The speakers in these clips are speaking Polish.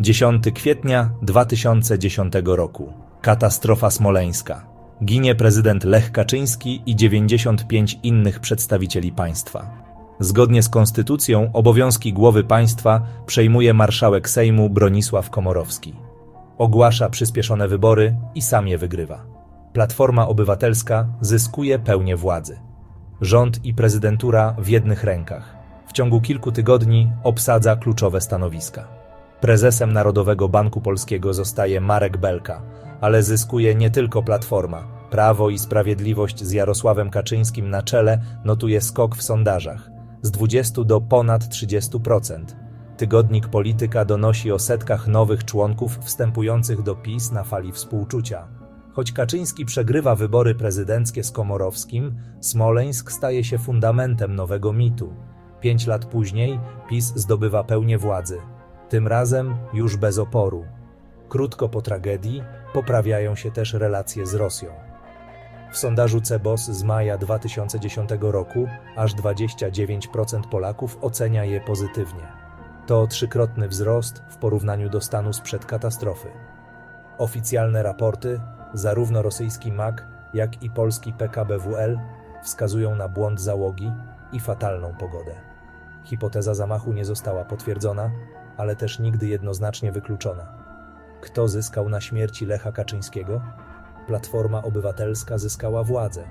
10 kwietnia 2010 roku. Katastrofa smoleńska. Ginie prezydent Lech Kaczyński i 95 innych przedstawicieli państwa. Zgodnie z konstytucją obowiązki głowy państwa przejmuje marszałek Sejmu Bronisław Komorowski. Ogłasza przyspieszone wybory i sam je wygrywa. Platforma Obywatelska zyskuje pełnię władzy. Rząd i prezydentura w jednych rękach. W ciągu kilku tygodni obsadza kluczowe stanowiska. Prezesem Narodowego Banku Polskiego zostaje Marek Belka, ale zyskuje nie tylko Platforma. Prawo i Sprawiedliwość z Jarosławem Kaczyńskim na czele notuje skok w sondażach z 20 do ponad 30%. Tygodnik Polityka donosi o setkach nowych członków wstępujących do PiS na fali współczucia. Choć Kaczyński przegrywa wybory prezydenckie z Komorowskim, Smoleńsk staje się fundamentem nowego mitu. Pięć lat później PiS zdobywa pełnię władzy. Tym razem już bez oporu. Krótko po tragedii poprawiają się też relacje z Rosją. W sondażu CEBOS z maja 2010 roku aż 29% Polaków ocenia je pozytywnie. To trzykrotny wzrost w porównaniu do stanu sprzed katastrofy. Oficjalne raporty, zarówno rosyjski MAG, jak i polski PKBWL, wskazują na błąd załogi i fatalną pogodę. Hipoteza zamachu nie została potwierdzona, ale też nigdy jednoznacznie wykluczona. Kto zyskał na śmierci Lecha Kaczyńskiego? Platforma Obywatelska zyskała władzę.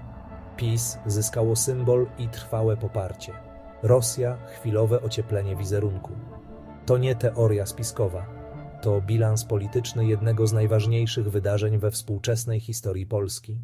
PiS zyskało symbol i trwałe poparcie. Rosja chwilowe ocieplenie wizerunku. To nie teoria spiskowa. To bilans polityczny jednego z najważniejszych wydarzeń we współczesnej historii Polski.